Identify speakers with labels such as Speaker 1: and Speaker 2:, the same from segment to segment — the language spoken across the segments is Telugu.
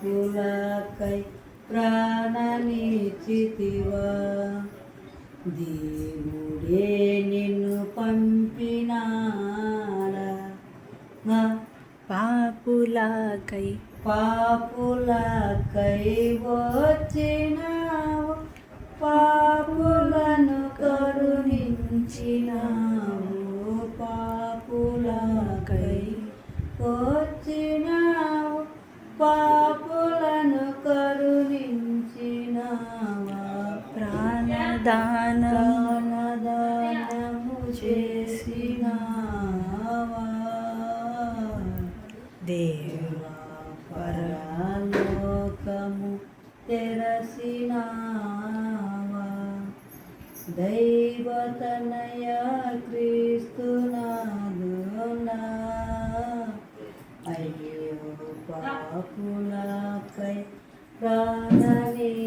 Speaker 1: పాపులకై ప్రాణనిచితివా దేవుడే నిన్ను పంపినాడా
Speaker 2: పాపులకై.
Speaker 1: పాపులకై వచ్చినావు. పాపులను కరుణించినావు. పాపులకై వచ్చినావు
Speaker 2: ప్రాణదానం
Speaker 1: ప్రాణదానము చేసినావా?
Speaker 2: దేవా
Speaker 1: పరలోకము తెరసినావా దైవతనయ క్రీస్తునాదునా? అయ్యో పాపులపై ప్రాణనిచితివా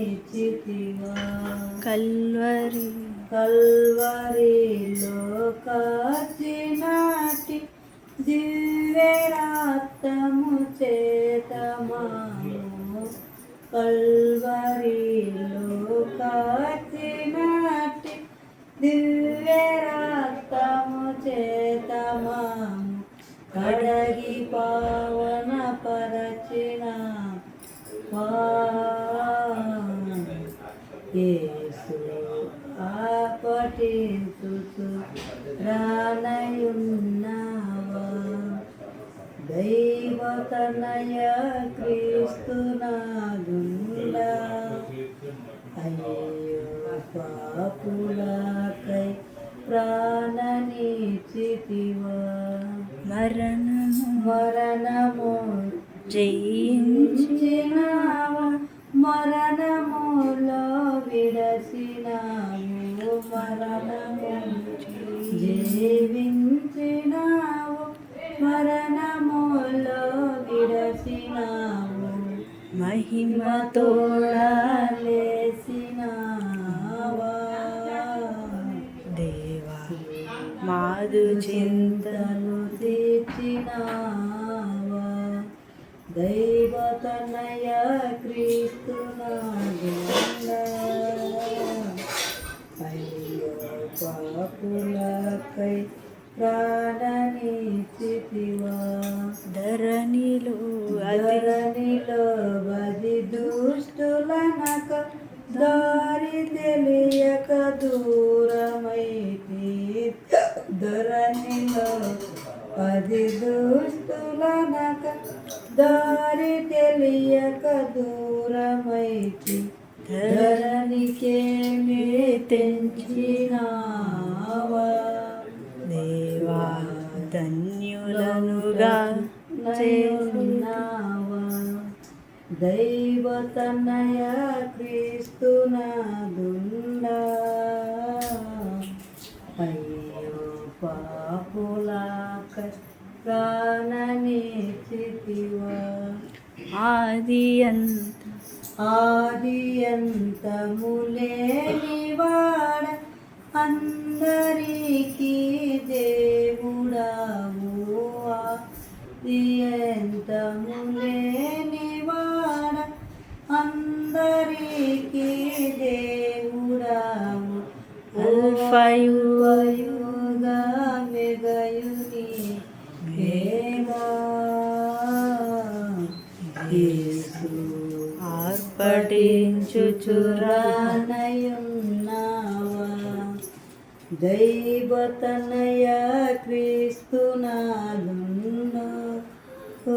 Speaker 2: కల్వరి
Speaker 1: కల్వరిలో కాచినాటి దివ్యరాత్తము చేతమాము కల్వరిలో కాచినాటి దివ్యరాత్తము చేతమాము కడగి పావన యేసు ఆపటించుచు రానయున్నావా దైవతనయ క్రీస్తునాదుండా అయ్యో పాపులకై ప్రాణనిచితివా.
Speaker 2: మరణము
Speaker 1: మరణము
Speaker 2: జయించి
Speaker 1: జయించినావా? మరణములో విడసినావు మరణము జీవించినావు. మరణములో విడసినావు
Speaker 2: మహిమతో
Speaker 1: తోడలేసినావా.
Speaker 2: దేవా మాదు
Speaker 1: చింతను తీర్చినావా. దైవతనయ అయ్యో పాపులకై ప్రాణనిచితివా
Speaker 2: ధరణిలో
Speaker 1: ధరణిలో బది దుష్టులనక దారి తెలియక దూరమైతి ధరణిలో పది దుష్టులనక దారి తెలియక దూరమైతి. ధరణికేమి తెంచినావా?
Speaker 2: దేవా ధన్యులనుగా
Speaker 1: చేసినావా దైవతనయ క్రీస్తునాదుండా అయ్యో పాపులాక ప్రాణనిచితివా
Speaker 2: ఆది అంత.
Speaker 1: ఆది అంతములేనివాడ అందరికీ దేవుడావు ఆది ఆర్పటించుచురానయున్నావా దైవతనయ క్రీస్తునాదున్నా ఓ